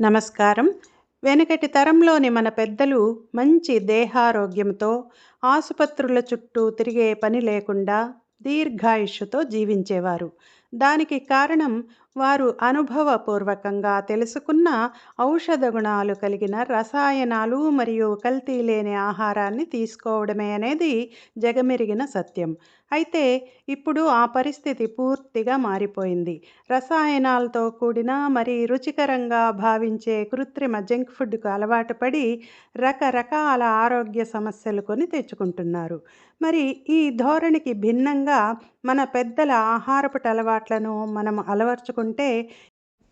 నమస్కారం. వెనకటి తరంలోని మన పెద్దలు మంచి దేహారోగ్యంతో ఆసుపత్రుల చుట్టూ తిరిగే పని లేకుండా దీర్ఘాయుష్యుతో జీవించేవారు. దానికి కారణం వారు అనుభవపూర్వకంగా తెలుసుకున్న ఔషధ గుణాలు కలిగిన రసాయనాలు మరియు కల్తీ లేని ఆహారాన్ని తీసుకోవడమే అనేది జగమెరిగిన సత్యం. అయితే ఇప్పుడు ఆ పరిస్థితి పూర్తిగా మారిపోయింది. రసాయనాలతో కూడిన మరి రుచికరంగా భావించే కృత్రిమ జంక్ ఫుడ్కు అలవాటు పడి రకరకాల ఆరోగ్య సమస్యలు కొని తెచ్చుకుంటున్నారు. మరి ఈ ధోరణికి భిన్నంగా మన పెద్దల ఆహారపు అలవాట్లను మనం చేసుకుంటే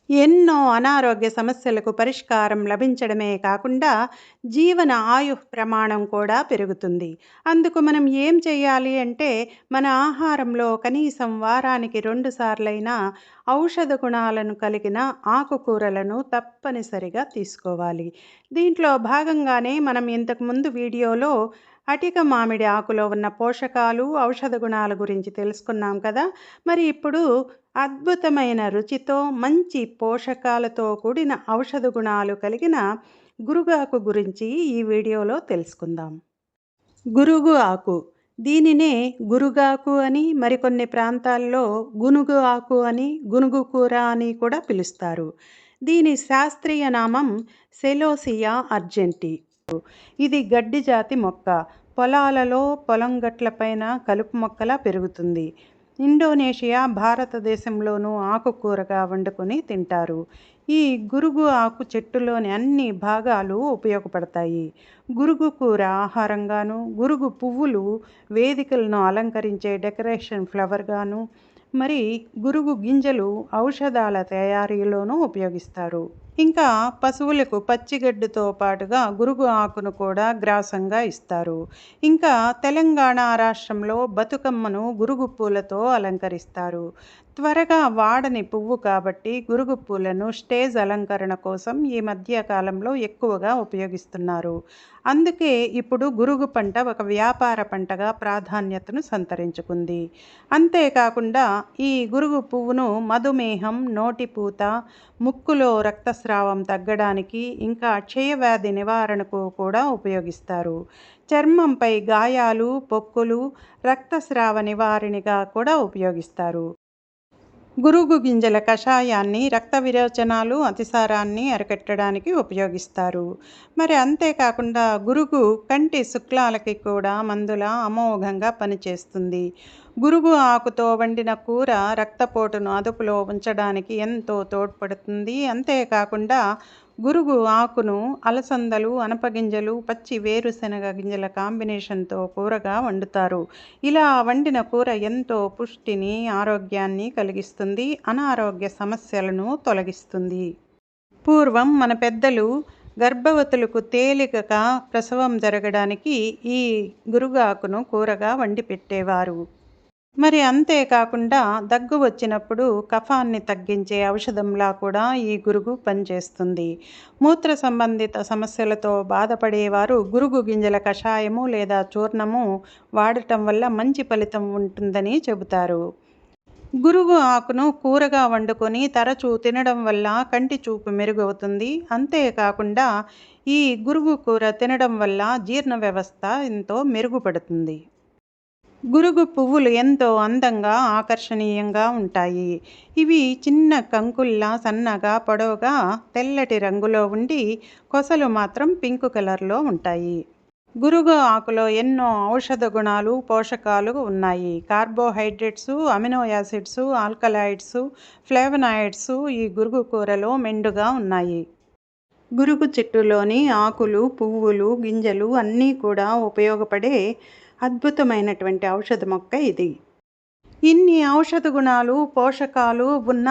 ఎన్నో అనారోగ్య సమస్యలకు పరిష్కారం లభించడమే కాకుండా జీవన ఆయు ప్రమాణం కూడా పెరుగుతుంది. అందుకు మనం ఏం చేయాలి అంటే మన ఆహారంలో కనీసం వారానికి రెండు సార్లైనా ఔషధ గుణాలను కలిగిన ఆకుకూరలను తప్పనిసరిగా తీసుకోవాలి. దీంట్లో భాగంగానే మనం ఇంతకుముందు వీడియోలో అటిక మామిడి ఆకులో ఉన్న పోషకాలు ఔషధ గుణాల గురించి తెలుసుకున్నాం కదా. మరి ఇప్పుడు అద్భుతమైన రుచితో మంచి పోషకాలతో కూడిన ఔషధ గుణాలు కలిగిన గురుగాకు గురించి ఈ వీడియోలో తెలుసుకుందాం. గురుగు ఆకు. దీనినే గురుగాకు అని మరికొన్ని ప్రాంతాల్లో గునుగు ఆకు అని గునుగు కూర అని కూడా పిలుస్తారు. దీని శాస్త్రీయ నామం సెలోసియా అర్జెంటీ. ఇది గడ్డి జాతి మొక్క. పొలాలలో పొలం గట్లపైన కలుపు మొక్కలా పెరుగుతుంది. ఇండోనేషియా భారతదేశంలోనూ ఆకుకూరగా వండుకొని తింటారు. ఈ గురుగు ఆకు చెట్టులోని అన్ని భాగాలు ఉపయోగపడతాయి. గురుగు కూర ఆహారంగాను గురుగు పువ్వులు వేదికలను అలంకరించే డెకరేషన్ ఫ్లవర్గాను మరి గురుగు గింజలు ఔషధాల తయారీలోనూ ఉపయోగిస్తారు. ఇంకా పశువులకు పచ్చిగడ్డితో పాటుగా గురుగు ఆకును కూడా గ్రాసంగా ఇస్తారు. ఇంకా తెలంగాణ రాష్ట్రంలో బతుకమ్మను గురుగు పూలతో అలంకరిస్తారు. త్వరగా వాడని పువ్వు కాబట్టి గురుగు పూలను స్టేజ్ అలంకరణ కోసం ఈ మధ్య కాలంలో ఎక్కువగా ఉపయోగిస్తున్నారు. అందుకే ఇప్పుడు గురుగు పంట ఒక వ్యాపార పంటగా ప్రాధాన్యతను సంతరించుకుంది. అంతేకాకుండా ఈ గురుగు పువ్వును మధుమేహం నోటిపూత ముక్కులో రక్తస్రావం తగ్గడానికి ఇంకా క్షయవ్యాధి నివారణకు కూడా ఉపయోగిస్తారు. చర్మంపై గాయాలు పొక్కులు రక్తస్రావ నివారణగా కూడా ఉపయోగిస్తారు. గురుగు గింజల కషాయాన్ని రక్త విరోచనాలు అతిసారాన్ని అరికట్టడానికి ఉపయోగిస్తారు. మరి అంతేకాకుండా గురుగు కంటి శుక్లాలకి కూడా మందుల అమోఘంగా పనిచేస్తుంది. గురుగు ఆకుతో వండిన కూర రక్తపోటును అదుపులో ఉంచడానికి ఎంతో తోడ్పడుతుంది. అంతేకాకుండా గురుగు ఆకును అలసందలు అనపగింజలు పచ్చి వేరుశనగ గింజల కాంబినేషన్తో కూరగా వండుతారు. ఇలా వండిన కూర ఎంతో పుష్టిని ఆరోగ్యాన్ని కలిగిస్తుంది అనారోగ్య సమస్యలను తొలగిస్తుంది. పూర్వం మన పెద్దలు గర్భవతులకు తేలికగా ప్రసవం జరగడానికి ఈ గురుగాకును కూరగా వండి పెట్టేవారు మరి అంతేకాకుండా దగ్గు వచ్చినప్పుడు కఫాన్ని తగ్గించే ఔషధంలా కూడా ఈ గురుగు పనిచేస్తుంది. మూత్ర సంబంధిత సమస్యలతో బాధపడేవారు గురుగు గింజల కషాయము లేదా చూర్ణము వాడటం వల్ల మంచి ఫలితం ఉంటుందని చెబుతారు. గురుగు ఆకును కూరగా వండుకొని తరచూ తినడం వల్ల కంటి చూపు మెరుగవుతుంది. అంతేకాకుండా ఈ గురుగు కూర తినడం వల్ల జీర్ణ వ్యవస్థ ఎంతో మెరుగుపడుతుంది. గురుగు పువ్వులు ఎంతో అందంగా ఆకర్షణీయంగా ఉంటాయి. ఇవి చిన్న కంకుల్లా సన్నగా పొడవుగా తెల్లటి రంగులో ఉండి కొసలు మాత్రం పింక్ కలర్లో ఉంటాయి. గురుగు ఆకులో ఎన్నో ఔషధ గుణాలు పోషకాలు ఉన్నాయి. Carbohydrates amino acids alkaloids flavonoids ఈ గురుగు కూరలో మెండుగా ఉన్నాయి. గురుగు చెట్టులోని ఆకులు పువ్వులు గింజలు అన్నీ కూడా ఉపయోగపడే అద్భుతమైనటువంటి ఔషధ మొక్క ఇది. ఇన్ని ఔషధ గుణాలు పోషకాలు ఉన్న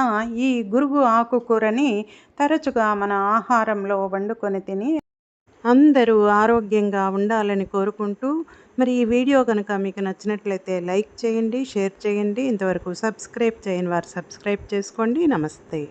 ఈ గురుగు ఆకుకూరని తరచుగా మన ఆహారంలో వండుకొని తిని అందరూ ఆరోగ్యంగా ఉండాలని కోరుకుంటూ మరి ఈ వీడియో కనుక మీకు నచ్చినట్లయితే లైక్ చేయండి షేర్ చేయండి. ఇంతవరకు సబ్స్క్రైబ్ చేయని వారు సబ్స్క్రైబ్ చేసుకోండి. నమస్తే.